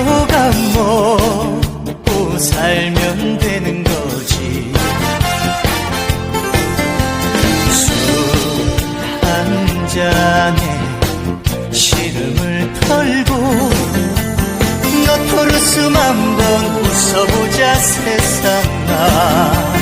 서로가 먹고 살면 되는 거지. 술 한 잔에 시름을 털고 너토르스만 번 웃어보자 세상아.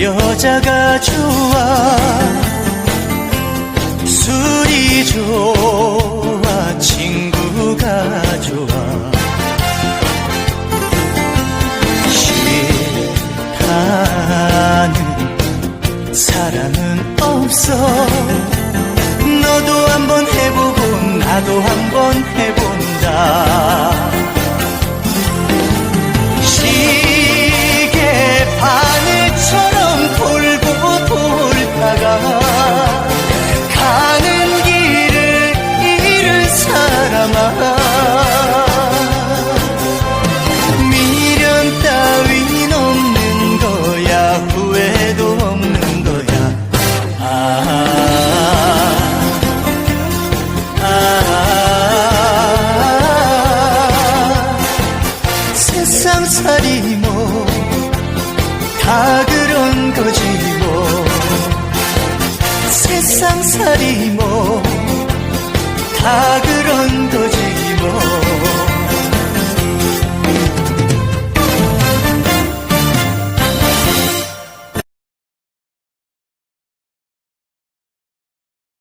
여자가 좋아. 술이 좋아. 친구가 좋아. 싫다는 사람은 없어. 너도 한번 해보고 나도 한번 해본다 사람아 미련 따윈 없는 거야 후회도 없는 거야. 아, 아, 세상살이 뭐 다 그런 거지 뭐. 세상살이 뭐 다 그런